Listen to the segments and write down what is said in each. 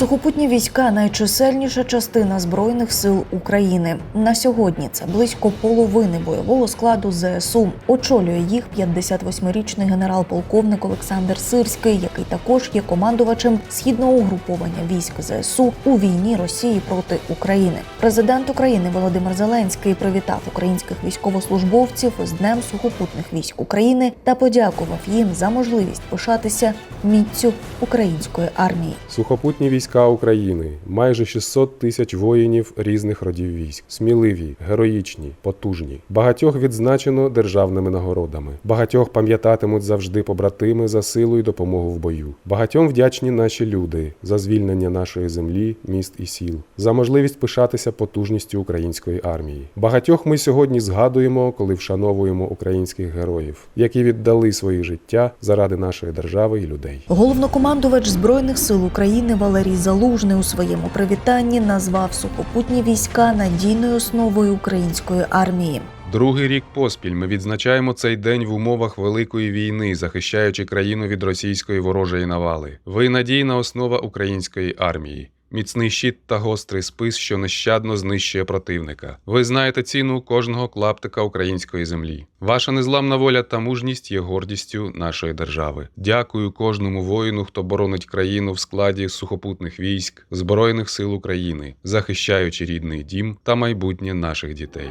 Сухопутні війська найчисельніша частина збройних сил України. На сьогодні це близько половини бойового складу ЗСУ. Очолює їх 58-річний генерал-полковник Олександр Сирський, який також є командувачем східного угруповання військ ЗСУ у війні Росії проти України. Президент України Володимир Зеленський привітав українських військовослужбовців з Днем сухопутних військ України та подякував їм за можливість пишатися міцю української армії. Сухопутні війська України майже 600 тисяч воїнів різних родів військ, сміливі, героїчні, потужні. Багатьох відзначено державними нагородами. Багатьох пам'ятатимуть завжди побратими за силу і допомогу в бою. Багатьом вдячні наші люди за звільнення нашої землі, міст і сіл, за можливість пишатися потужністю української армії. Багатьох ми сьогодні згадуємо, коли вшановуємо українських героїв, які віддали свої життя заради нашої держави і людей. Головнокомандувач збройних сил України Валерій Залужний у своєму привітанні назвав сухопутні війська надійною основою української армії. Другий рік поспіль ми відзначаємо цей день в умовах великої війни, захищаючи країну від російської ворожої навали. Ви надійна основа української армії. Міцний щит та гострий спис, що нещадно знищує противника. Ви знаєте ціну кожного клаптика української землі. Ваша незламна воля та мужність є гордістю нашої держави. Дякую кожному воїну, хто боронить країну в складі сухопутних військ, збройних сил України, захищаючи рідний дім та майбутнє наших дітей.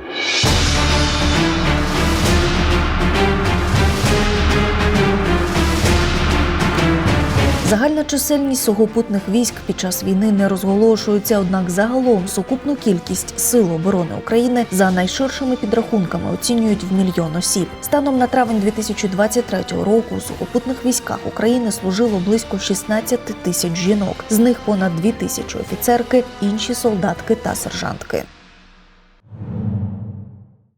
Загальна чисельність сухопутних військ під час війни не розголошується, однак загалом сукупну кількість сил оборони України за найширшими підрахунками оцінюють в мільйон осіб. Станом на травень 2023 року у сухопутних військах України служило близько 16 тисяч жінок, з них понад 2 тисячі офіцерки, інші солдатки та сержантки.